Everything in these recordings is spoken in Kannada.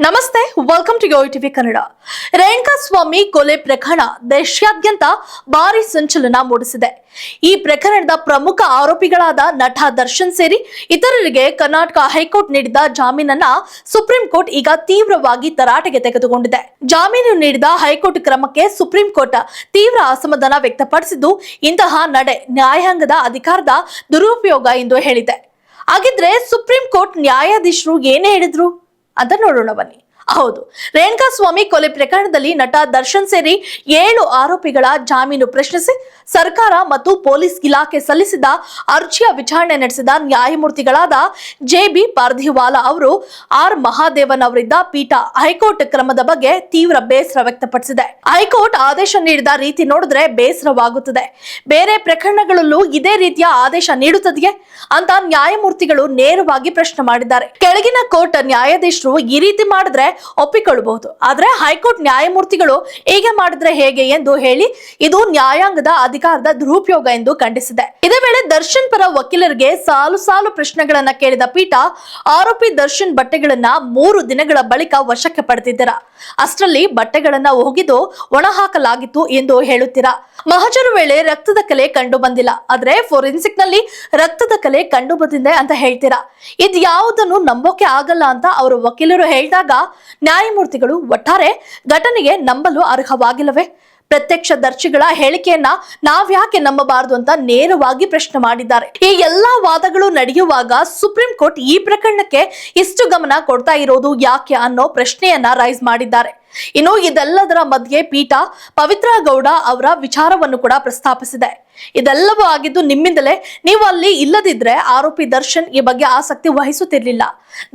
ನಮಸ್ತೆ welcome to yo TV Kannada Renuka Swamy ಕೊಲೆ ಪ್ರಕರಣ ದೇಶಾದ್ಯಂತ ಭಾರಿ ಸಂಚಲನ ಮೂಡಿಸಿದೆ. ಈ ಪ್ರಕರಣದ ಪ್ರಮುಖ ಆರೋಪಿಗಳಾದ ನಟ ದರ್ಶನ್ ಸೇರಿ ಇತರರಿಗೆ ಕರ್ನಾಟಕ ಹೈಕೋರ್ಟ್ ನೀಡಿದ ಜಾಮೀನನ್ನ ಸುಪ್ರೀಂ ಕೋರ್ಟ್ ಈಗ ತೀವ್ರವಾಗಿ ತರಾಟೆಗೆ ತೆಗೆದುಕೊಂಡಿದೆ. ಜಾಮೀನು ನೀಡಿದ ಹೈಕೋರ್ಟ್ ಕ್ರಮಕ್ಕೆ ಸುಪ್ರೀಂ ಕೋರ್ಟ್ ತೀವ್ರ ಅಸಮಾಧಾನ ವ್ಯಕ್ತಪಡಿಸಿದ್ದು, ಇಂತಹ ನಡೆ ನ್ಯಾಯಾಂಗದ ಅಧಿಕಾರದ ದುರುಪಯೋಗ ಎಂದು ಹೇಳಿದೆ. ಹಾಗಿದ್ರೆ ಸುಪ್ರೀಂ ಕೋರ್ಟ್ ನ್ಯಾಯಾಧೀಶರು ಏನೇ ಹೇಳಿದ್ರು? ಅಂತ ನೋಡೋಣ ಬನ್ನಿ. ಹೌದು. ರೇಣುಕಾ ಸ್ವಾಮಿ ಕೊಲೆ ಪ್ರಕರಣದಲ್ಲಿ ನಟ ದರ್ಶನ್ ಸೇರಿ ಏಳು ಆರೋಪಿಗಳ ಜಾಮೀನು ಪ್ರಶ್ನಿಸಿ ಸರ್ಕಾರ ಮತ್ತು ಪೊಲೀಸ್ ಇಲಾಖೆ ಸಲ್ಲಿಸಿದ ಅರ್ಜಿಯ ವಿಚಾರಣೆ ನಡೆಸಿದ ನ್ಯಾಯಮೂರ್ತಿಗಳಾದ ಜೆ ಬಿ ಪಾರ್ಧಿವಾಲಾ ಅವರು ಆರ್ ಮಹಾದೇವನ್ ಅವರಿದ್ದ ಪೀಠ ಹೈಕೋರ್ಟ್ ಕ್ರಮದ ಬಗ್ಗೆ ತೀವ್ರ ಬೇಸರ ವ್ಯಕ್ತಪಡಿಸಿದೆ. ಹೈಕೋರ್ಟ್ ಆದೇಶ ನೀಡಿದ ರೀತಿ ನೋಡಿದ್ರೆ ಬೇಸರವಾಗುತ್ತದೆ. ಬೇರೆ ಪ್ರಕರಣಗಳಲ್ಲೂ ಇದೇ ರೀತಿಯ ಆದೇಶ ನೀಡುತ್ತದೆಯೇ ಅಂತ ನ್ಯಾಯಮೂರ್ತಿಗಳು ನೇರವಾಗಿ ಪ್ರಶ್ನೆ ಮಾಡಿದ್ದಾರೆ. ಕೆಳಗಿನ ಕೋರ್ಟ್ ನ್ಯಾಯಾಧೀಶರು ಈ ರೀತಿ ಮಾಡಿದ್ರೆ ಒಪ್ಪಿಕೊಳ್ಳಬಹುದು. ಆದ್ರೆ ಹೈಕೋರ್ಟ್ ನ್ಯಾಯಮೂರ್ತಿಗಳು ಹೀಗೆ ಮಾಡಿದ್ರೆ ಹೇಗೆ ಎಂದು ಹೇಳಿ ಇದು ನ್ಯಾಯಾಂಗದ ಅಧಿಕಾರದ ದುರುಪಯೋಗ ಎಂದು ಖಂಡಿಸಿದೆ. ಇದೇ ವೇಳೆ ದರ್ಶನ್ ಪರ ವಕೀಲರಿಗೆ ಸಾಲು ಸಾಲು ಪ್ರಶ್ನೆಗಳನ್ನ ಕೇಳಿದ ಪೀಠ, ಆರೋಪಿ ದರ್ಶನ್ ಬಟ್ಟೆಗಳನ್ನ ಮೂರು ದಿನಗಳ ಬಳಿಕ ವಶಕ್ಕೆ ಪಡೆದಿದ್ದರ? ಅಷ್ಟರಲ್ಲಿ ಬಟ್ಟೆಗಳನ್ನ ಒಗಿದು ಒಣ ಹಾಕಲಾಗಿತ್ತು ಎಂದು ಹೇಳುತ್ತೀರಾ? ಮಹಜರು ವೇಳೆ ರಕ್ತದ ಕಲೆ ಕಂಡು ಬಂದಿಲ್ಲ. ಆದ್ರೆ ಫೋರೆನ್ಸಿಕ್ನಲ್ಲಿ ರಕ್ತದ ಕಲೆ ಕಂಡು ಬಂದಿದೆ ಅಂತ ಹೇಳ್ತೀರಾ? ಇದು ಯಾವುದನ್ನು ನಂಬೋಕೆ ಆಗಲ್ಲ ಅಂತ ಅವರು ವಕೀಲರು ಹೇಳಿದಾಗ ನ್ಯಾಯಮೂರ್ತಿಗಳು ಒಟ್ಟಾರೆ ಘಟನೆಗೆ ನಂಬಲು ಅರ್ಹವಾಗಿಲ್ಲವೇ. ಪ್ರತ್ಯಕ್ಷ ದರ್ಶಿಗಳ ಹೇಳಿಕೆಯನ್ನ ನಾವ್ಯಾಕೆ ನಂಬಬಾರದು ಅಂತ ನೇರವಾಗಿ ಪ್ರಶ್ನೆ ಮಾಡಿದ್ದಾರೆ. ಈ ಎಲ್ಲಾ ವಾದಗಳು ನಡೆಯುವಾಗ ಸುಪ್ರೀಂ ಕೋರ್ಟ್ ಈ ಪ್ರಕರಣಕ್ಕೆ ಇಷ್ಟು ಗಮನ ಕೊಡ್ತಾ ಇರೋದು ಯಾಕೆ ಅನ್ನೋ ಪ್ರಶ್ನೆಯನ್ನ ರೈಸ್ ಮಾಡಿದ್ದಾರೆ. ಇನ್ನು ಇದೆಲ್ಲದರ ಮಧ್ಯೆ ಪೀಠ ಪವಿತ್ರ ಗೌಡ ಅವರ ವಿಚಾರವನ್ನು ಕೂಡ ಪ್ರಸ್ತಾಪಿಸಿದೆ. ಇದೆಲ್ಲವೂ ಆಗಿದ್ದು ನಿಮ್ಮಿಂದಲೇ ನೀವು ಅಲ್ಲಿ ಇಲ್ಲದಿದ್ರೆ ಆರೋಪಿ ದರ್ಶನ್ ಈ ಬಗ್ಗೆ ಆಸಕ್ತಿ ವಹಿಸುತ್ತಿರಲಿಲ್ಲ.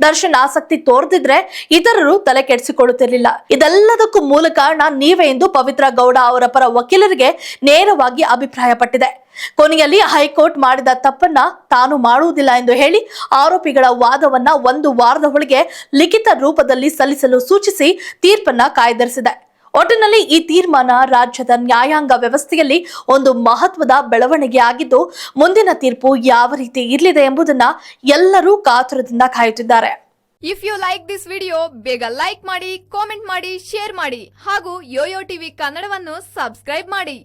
ದರ್ಶನ್ ಆಸಕ್ತಿ ತೋರ್ದಿದ್ರೆ ಇತರರು ತಲೆ ಕೆಡಿಸಿಕೊಳ್ಳುತ್ತಿರಲಿಲ್ಲ. ಇದೆಲ್ಲದಕ್ಕೂ ಮೂಲ ಕಾರಣ ನೀವೇ ಎಂದು ಪವಿತ್ರ ಗೌಡ ಅವರ ಪರ ವಕೀಲರಿಗೆ ನೇರವಾಗಿ ಅಭಿಪ್ರಾಯಪಟ್ಟಿದೆ. ಕೊನೆಯಲ್ಲಿ ಹೈಕೋರ್ಟ್ ಮಾಡಿದ ತಪ್ಪನ್ನ ತಾನು ಮಾಡುವುದಿಲ್ಲ ಎಂದು ಹೇಳಿ ಆರೋಪಿಗಳ ವಾದವನ್ನ ಒಂದು ವಾರದ ಒಳಗೆ ಲಿಖಿತ ರೂಪದಲ್ಲಿ ಸಲ್ಲಿಸಲು ಸೂಚಿಸಿ ತೀರ್ಪನ್ನ ಕಾಯ್ದಿರಿಸಿದೆ. ಒಟ್ಟಿನಲ್ಲಿ ಈ ತೀರ್ಮಾನ ರಾಜ್ಯದ ನ್ಯಾಯಾಂಗ ವ್ಯವಸ್ಥೆಯಲ್ಲಿ ಒಂದು ಮಹತ್ವದ ಬೆಳವಣಿಗೆ ಆಗಿದ್ದು, ಮುಂದಿನ ತೀರ್ಪು ಯಾವ ರೀತಿ ಇರಲಿದೆ ಎಂಬುದನ್ನ ಎಲ್ಲರೂ ಕಾತುರದಿಂದ ಕಾಯುತ್ತಿದ್ದಾರೆ. If you like this video ಬೇಗ ಲೈಕ್ ಮಾಡಿ ಕಾಮೆಂಟ್ ಮಾಡಿ ಶೇರ್ ಮಾಡಿ ಹಾಗೂ ಯೋಯೋ ಟಿವಿ ಕನ್ನಡವನ್ನು ಸಬ್ಸ್ಕ್ರೈಬ್ ಮಾಡಿ.